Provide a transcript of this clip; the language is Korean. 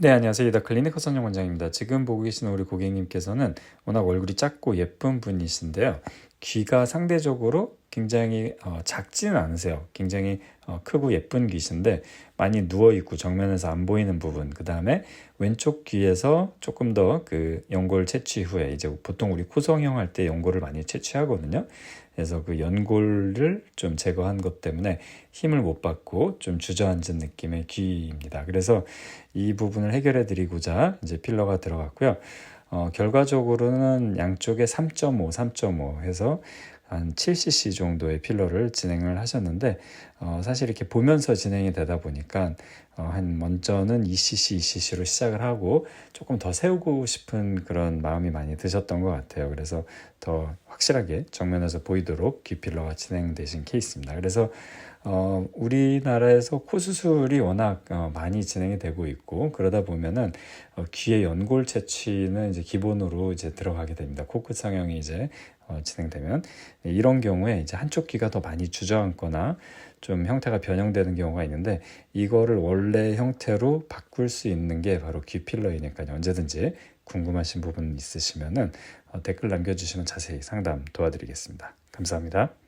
네, 안녕하세요. 이다 클리니커 선영 원장입니다. 지금 보고 계시는 우리 고객님께서는 워낙 얼굴이 작고 예쁜 분이신데요. 귀가 상대적으로 굉장히 어, 작지는 않으세요. 굉장히 어, 크고 예쁜 귀신데 많이 누워 있고 정면에서 안 보이는 부분. 그 다음에 왼쪽 귀에서 조금 더 그 연골 채취 후에 이제 보통 우리 코성형 할 때 연골을 많이 채취하거든요. 그래서 그 연골을 좀 제거한 것 때문에 힘을 못 받고 좀 주저앉은 느낌의 귀입니다. 그래서 이 부분을 해결해 드리고자 이제 필러가 들어갔고요. 어, 결과적으로는 양쪽에 3.5, 3.5 해서 한 7cc 정도의 필러를 진행을 하셨는데 어, 사실 이렇게 보면서 진행이 되다 보니까 어, 한 먼저는 2cc, 2cc로 시작을 하고 조금 더 세우고 싶은 그런 마음이 많이 드셨던 것 같아요. 그래서 더 확실하게 정면에서 보이도록 귀 필러가 진행되신 케이스입니다. 그래서 어, 우리나라에서 코 수술이 워낙 어, 많이 진행이 되고 있고 그러다 보면은 어, 귀의 연골 채취는 이제 기본으로 이제 들어가게 됩니다. 코끝 상형이 이제 어, 진행되면 네, 이런 경우에 이제 한쪽 귀가 더 많이 주저앉거나 좀 형태가 변형되는 경우가 있는데 이거를 원래 형태로 바꿀 수 있는 게 바로 귀 필러이니까요. 언제든지 궁금하신 부분 있으시면은 어, 댓글 남겨주시면 자세히 상담 도와드리겠습니다. 감사합니다.